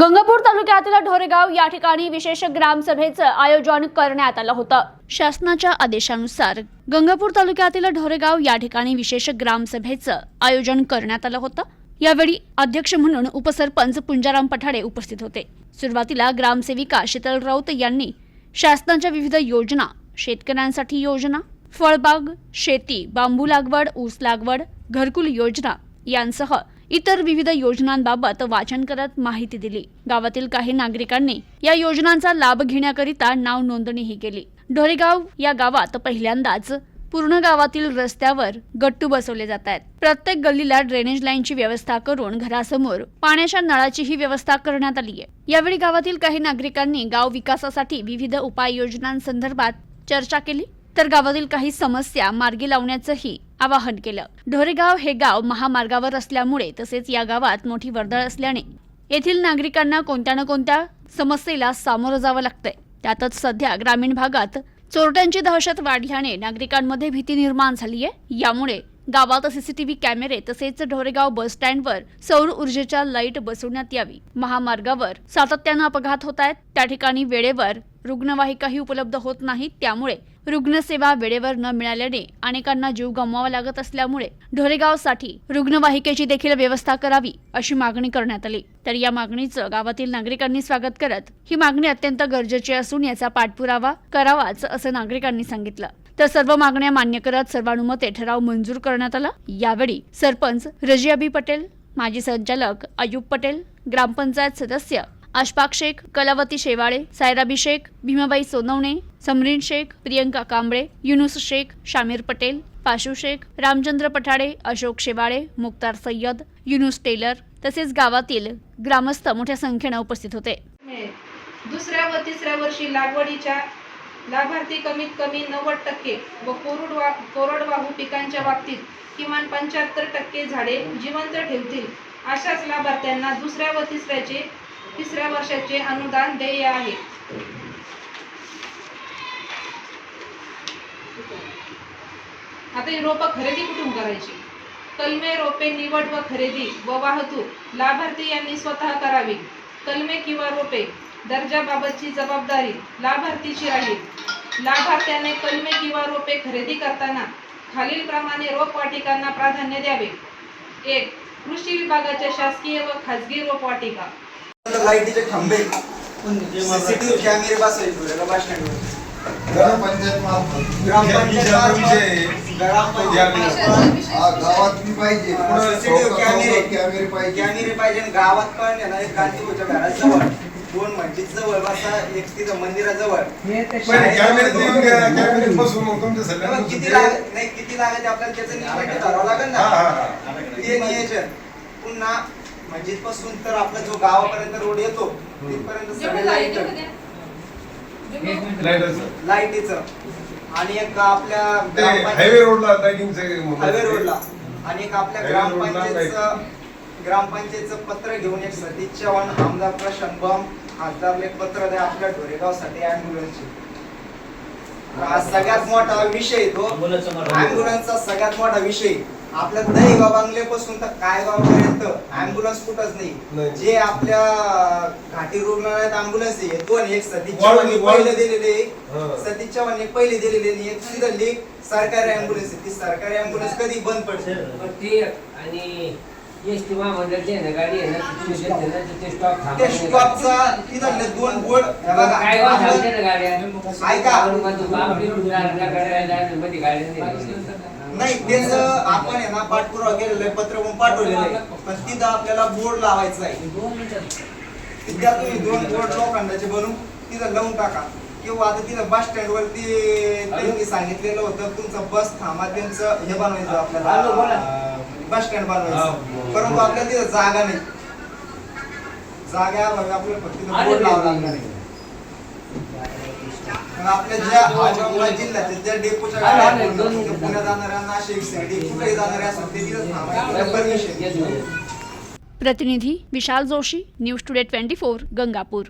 गंगापूर तालुक्यातील ढोरेगाव या ठिकाणी विशेष ग्रामसभेचं आयोजन करण्यात आलं होतं. शासनाच्या आदेशानुसार गंगापूर तालुक्यातील ढोरेगाव या ठिकाणी विशेष ग्रामसभेचं आयोजन करण्यात आलं होतं. यावेळी अध्यक्ष म्हणून उपसरपंच पुंजाराम पठाडे उपस्थित होते. सुरुवातीला ग्रामसेविका शीतल राऊत यांनी शासनाच्या विविध योजना शेतकऱ्यांसाठी योजना फळबाग शेती बांबू लागवड ऊस लागवड घरकुल योजना यांसह इतर विविध योजनांबाबत वाचन करत माहिती दिली. गावातील काही नागरिकांनी या योजनांचा लाभ घेण्याकरिता नाव नोंदणीही केली. ढोरेगाव या गावात पहिल्यांदाच पूर्ण गावातील रस्त्यावर गट्टू बसवले जात आहेत. प्रत्येक गल्लीला ड्रेनेज लाईनची व्यवस्था करून घरासमोर पाण्याच्या नळाचीही व्यवस्था करण्यात आली आहे. यावेळी गावातील काही नागरिकांनी गाव विकासासाठी विविध उपाययोजनांसंदर्भात चर्चा केली. तर गावातील काही समस्या मार्गी लावण्याचंही आवाहन केलं. ढोरेगाव हे गाव महामार्गावर असल्यामुळे तसेच या गावात मोठी वर्दळ असल्याने येथील नागरिकांना कोणत्या ना कोणत्या समस्येला सामोरं जावं लागतंय. त्यातच सध्या ग्रामीण भागात चोरट्यांची दहशत वाढल्याने नागरिकांमध्ये भीती निर्माण झाली आहे. यामुळे गावात सीसीटीव्ही कॅमेरे तसेच ढोरेगाव बस स्टँडवर सौर ऊर्जेच्या लाइट बसवण्यात यावी. महामार्गावर सातत्यानं अपघात होत आहेत. त्या ठिकाणी वेळेवर रुग्णवाहिकाही उपलब्ध होत नाहीत. त्यामुळे रुग्णसेवा वेळेवर न मिळाल्याने अनेकांना जीव गमवावा लागत असल्यामुळे ढोरेगावसाठी रुग्णवाहिकेची देखील व्यवस्था करावी अशी मागणी करण्यात आली. तर या मागणीचं गावातील नागरिकांनी स्वागत करत ही मागणी अत्यंत गरजेची असून याचा पाठपुरावा करावाच असं नागरिकांनी सांगितलं. तर सर्व मागण्या मान्य करत सर्वानुमते ठराव मंजूर करण्यात आला. यावेळी सरपंच रजियाबी पटेल माजी संचालक अयूब पटेल ग्रामपंचायत सदस्य आशपाक शेख कलावती शेवाळे सायराबी शेख भीमाबाई सोनवणे समरीन शेख प्रियंका कांबळे युनुस शेख शामीर पटेल पाशू शेख रामचंद्र पठाडे अशोक शेवाळे मुक्तार सय्यद युनुस टेलर तसेच गावातील ग्रामस्थ मोठ्या संख्येनं उपस्थित होते. दुसऱ्या व तिसऱ्या वर्षी लागवडीच्या लाभार्थी कमीत कमी नव्वद टक्के व कोरडवा कोरडवाहू पिकांच्या बाबतीत किमान पंच्याहत्तर टक्के झाडे जिवंत ठेवतील अशाच लाभार्थ्यांना दुसऱ्या व तिसऱ्याचे तिसऱ्या वर्षाचे अनुदान देय आहे. आता ही रोपं खरेदी कुठून करायची? कलमे रोपे निवड व खरेदी व वाहतूक. लाभार्थी यांनी स्वतः करावी. कलमे किंवा रोपे दर्जाबाबतची जबाबदारी लाभार्थीची राहील. लाभार्थ्याने कलमे किंवा रोपे खरेदी करताना खालीलप्रमाणे रोपवाटिकांना प्राधान्य द्यावे. एक कृषी विभागाच्या शासकीय व खाजगी रोपवाटिका लाईटीचे खांबे सीसीटीव्ही कॅमेरे बसवायचे बस स्टँडवर ग्रामपंचायत मार्फत ग्रामपंचायत मार्फत ग्रामपंचायत हा, गावात बी पाहिजे. CCTV कॅमेरे. कॅमेरे पाहिजे. कॅमेरे पाहिजे आणि गावात पण आहे ना एक गांधीपूरच्या घराजवळ. दोन मस्जिद जवळ बसा एक तिथं मंदिराजवळ. पहिले कॅमेरे देऊन घ्या, कॅमेरे बसवून मग तुमच्या तेव्हा सगळ्यांना किती लाग नाही किती लागायचे आपल्याला त्याचं नियोजन ठरवावं लागेल हा, हा, ना हा. ते नियोजन पुन्हा मस्जिदपासून तर आपला जो गावापर्यंत रोड येतो तिथपर्यंत सगळे लाइट लाईटच. आणि एक आपल्या ग्रामपंचायत- हायवे रोडला हायवे रोडला आणि एक आपल्या रोडला ग्रामपंचायतचं ग्रामपंचायतचं पत्र घेऊन एक सतीश चव्हाण आमदार प्रशांत बम खासदारला एक पत्र द्या आपल्या ढोरेगावसाठी अँब्युलन्सची हा सगळ्यात मोठा विषय तो. अँब्युलन्सचा सगळ्यात मोठा विषय आपल्या दहीगाव बांगलेपासून तर कायगावपर्यंत अँब्युलन्स कुठंच नाही नाही. जे आपल्या घाटी रुग्णालयात अँब्युलन्स आहे दोन एक वाढ- पहिले दिलेले हा. सतीश चव्हाण एक पहिले दिलेले आणि एक लेख सरकारी अँब्युलन्स आहे ती सरकारी अँब्युलन्स कधी बंद पडते पण ते आणि एस टी महामंडळची आहे ना गाडी आहे ना ती स्टेशन आहे ना तिथे स्टॉप त्या स्टॉपचा तिथले दोन बोर्ड हे बघा, काय गाव सांगते आपलं- ना गाड्या ऐका. तालुक्यातून बापरे, गाड्या गाड्या मध्ये गाड्या नाही. नाही त्याच आपण आहे ना पाठपुरावा केलेला आहे पत्र पण पाठवलेलं आहे. पण तिथं आपल्याला बोर्ड लावायचा आहे. तिथं तुम्ही दोन बोर्ड लोखंडाचे बनवून तिथं लावून टाका. किंवा आता तिथं बस स्टँड वरती त्यांनी सांगितलेलं होतं तुमचं बस थांबा त्यांचं हे बनवायचं आपल्याला. बस स्टँड बनवायचं. परंतु आपल्याला तिथं जागा नाही. जागा आपल्याला फक्त बोर्ड बापरे. लागणार आहे. आपल्या ज्या औरंगाबाद जिल्ह्यात ज्या डेपोच्या मिनिटं. पुण्यात जाणाऱ्या नाशिक कुठेही जाणाऱ्या असतील ते तिथं परमिशन. प्रतिनिधी Vishal Joshi news today twenty four Gangapur